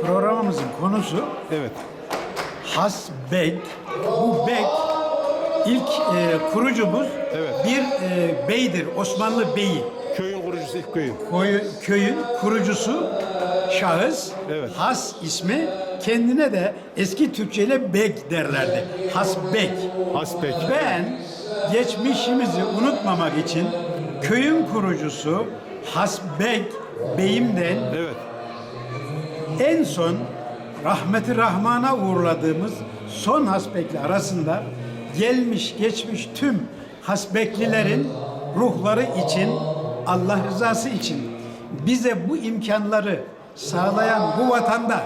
programımızın konusu Evet. Hasbek. Bu bek ilk e, kurucumuz Evet. bir e, beydir. Osmanlı beyi. Köyün kurucusu ilk köyün. Koyu, köyün kurucusu şahıs. Evet. Has ismi kendine de eski Türkçeyle bek derlerdi. Hasbek. Hasbek. Ben geçmişimizi unutmamak için köyün kurucusu Hasbek Beyim'den Evet. En son rahmeti rahmana uğurladığımız son hasbekli arasında gelmiş geçmiş tüm hasbeklilerin ruhları için Allah rızası için bize bu imkanları sağlayan bu vatanda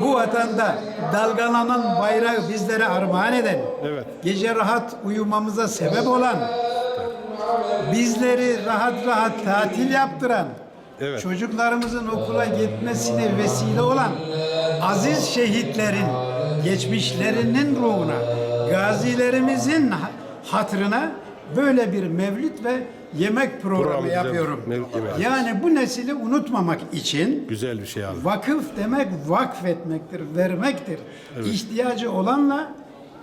bu vatanda dalgalanan bayrağı bizlere armağan eden Evet. gece rahat uyumamıza sebep olan bizleri rahat rahat tatil yaptıran Evet. çocuklarımızın okula gitmesine vesile olan aziz şehitlerin geçmişlerinin ruhuna, gazilerimizin ha- hatırına böyle bir mevlüt ve yemek programı Programı güzel. yapıyorum. Mevlüt yemeği. Yani bu nesili unutmamak için Güzel bir şey abi. vakıf demek vakfetmektir, vermektir. İhtiyacı olanla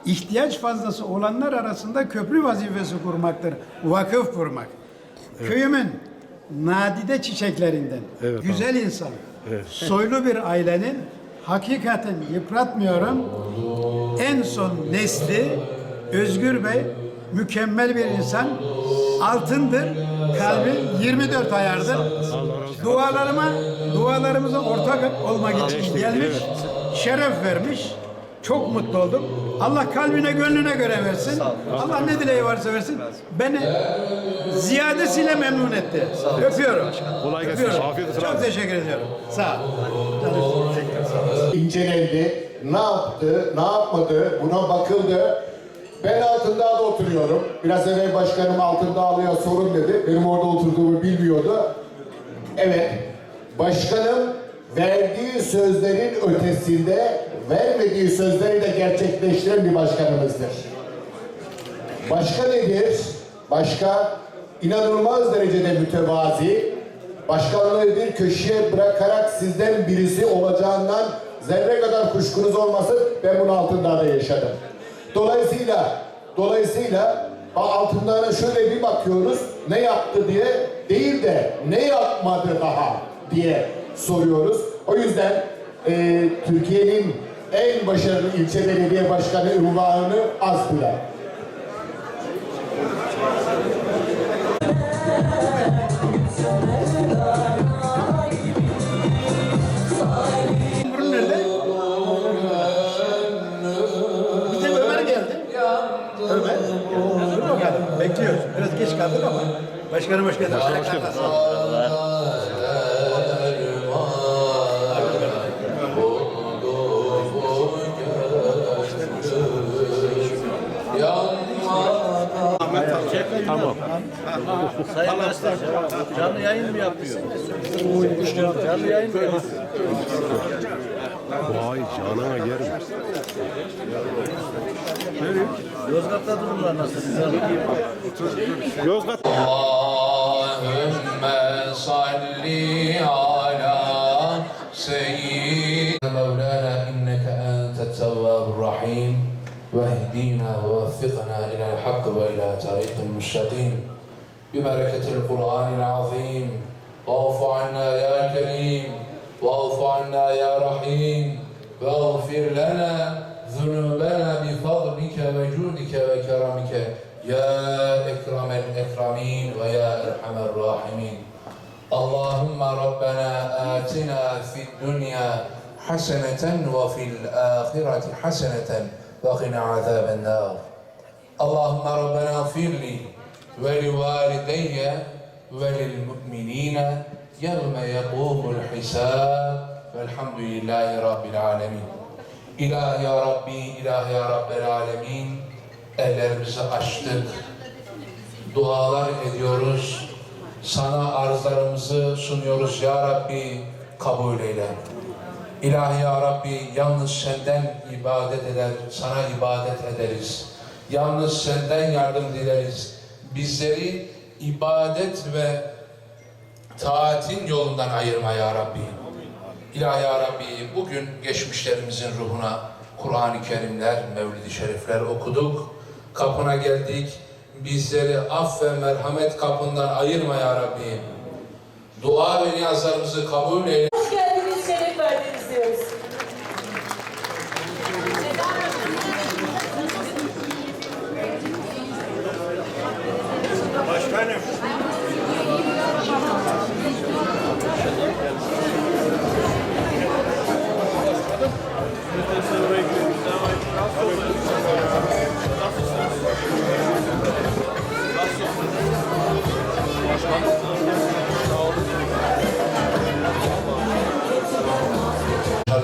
ihtiyaç fazlası olanlar arasında köprü vazifesi kurmaktır. Vakıf kurmak. Köyümün nadide çiçeklerinden, Evet, güzel insan, soylu bir ailenin hakikaten yıpratmıyorum. En son nesli Özgür Bey mükemmel bir insan. Altındır. Kalbi 24 ayardır. Dualarıma, dualarımıza ortak olmak için gelmiş. Şeref vermiş. Çok mutlu oldum. Allah kalbine gönlüne göre versin. Allah ne dileği varsa versin. Beni ziyadesiyle memnun etti. Öpüyorum. Kolay gelsin. Öpüyorum. Afiyet olsun Çok teşekkür ediyorum. Sağ ol. incelendi. Ne yaptı, ne yapmadı buna bakıldı. Ben Altındağ'da oturuyorum. Biraz evvel başkanım Altındağlı'ya sorun dedi. Benim orada oturduğumu bilmiyordu. Evet, başkanım verdiği sözlerin ötesinde vermediği sözleri de gerçekleştiren bir başkanımızdır. Başka nedir? Başka inanılmaz derecede mütevazi, başkanlığı bir köşeye bırakarak sizden birisi olacağından zerre kadar kuşkunuz olmasın ben bunu Altındağ'da yaşadım. Dolayısıyla dolayısıyla Altındağ'a şöyle bir bakıyoruz ne yaptı diye değil de ne yapmadı daha diye soruyoruz. O yüzden e, Türkiye'nin en başarılı ilçe belediye başkanı. Dur bakalım. Bekliyoruz. Biraz geç kaldık ama. Başkanım hoş geldin. Hoş geldin. Tamam. Sayın Başkan, canlı yayın mı yapıyor? Canlı yayın mı yapıyor? Vay canına yerim. Yozgat'ta durumlar nasıl? Yozgat. Allahümme salli ala seyyid. ووفقنا إلى الحق وإلى طريق المستقيم ببركة القرآن العظيم. واعف عنا يا كريم. واعف عنا يا رحيم. واغفر لنا ذنوبنا بفضلك وجودك وكرمك. يا أكرم الأكرمين ويا أرحم الراحمين. اللهم ربنا آتنا في الدنيا حسنة وفي الآخرة حسنة وقنا عذاب النار. Allahümme Rabbena firli ve li valideyye ve lil mu'minine yevme yekumul hisab velhamdülillahi rabbil alemin. İlah ya Rabbi, İlah ya Rabbel. Ellerimizi açtık. Dualar ediyoruz. Sana arzlarımızı sunuyoruz ya Rabbi kabul eyle. İlah ya Rabbi yalnız senden ibadet eder, sana ibadet ederiz. Yalnız senden yardım dileriz. Bizleri ibadet ve taatin yolundan ayırma ya Rabbi. İlahi Ya Rabbi bugün geçmişlerimizin ruhuna Kur'an-ı Kerimler, Mevlid-i Şerifler okuduk. Kapına geldik. Bizleri aff ve merhamet kapından ayırma Ya Rabbi. Dua ve niyazlarımızı kabul eyle. Hoş geldiniz, şeref verdiniz diyoruz. Dışarıda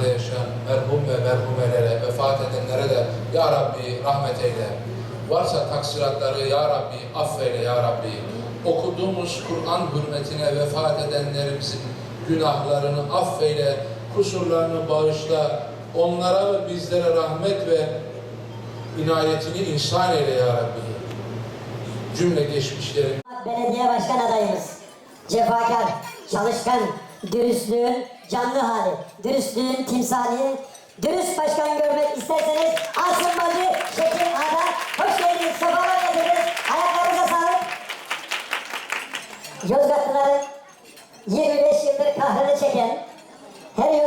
yaşayan merhum ve merhumelere, vefat edenlere de Ya Rabbi rahmet eyle. Varsa taksiratları Ya Rabbi affeyle Ya Rabbi. Okuduğumuz Kur'an hürmetine vefat edenlerimizin günahlarını affeyle, kusurlarını bağışla. Onlara ve bizlere rahmet ve inayetini ihsan eyle Ya Rabbi. Cümle geçmişlerin Belediye başkan adayımız. Cefakar, çalışkan, dürüstlüğün canlı hali, dürüstlüğün timsali, dürüst başkan görmek isterseniz Asım Bacı, Şekil Ada, hoş geldiniz, sefalar getirdiniz, ayaklarınıza sağlık. Yozgatlıların 25 yıldır kahrını çeken, her Yozgatlı'nın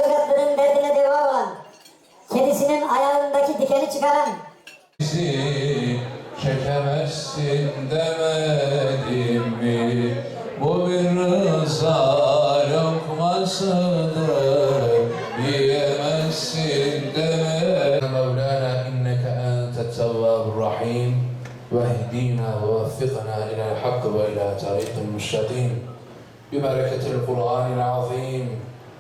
demedim mi? Bu bir rıza lokmasıdır diyemezsin demedim. Mevlana inneke entet tevvabur rahim vehdina ve veffikna ilel hakkı ve ila tariqin müstakim. ببركة القرآن العظيم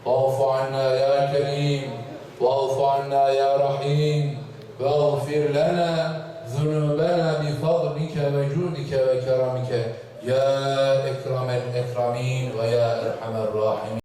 واعف عنا يا كريم واعف عنا يا رحيم واغفر لنا ذنوبنا بفضلك وجودك وكرمك يا أكرم الأكرمين ويا أرحم الراحمين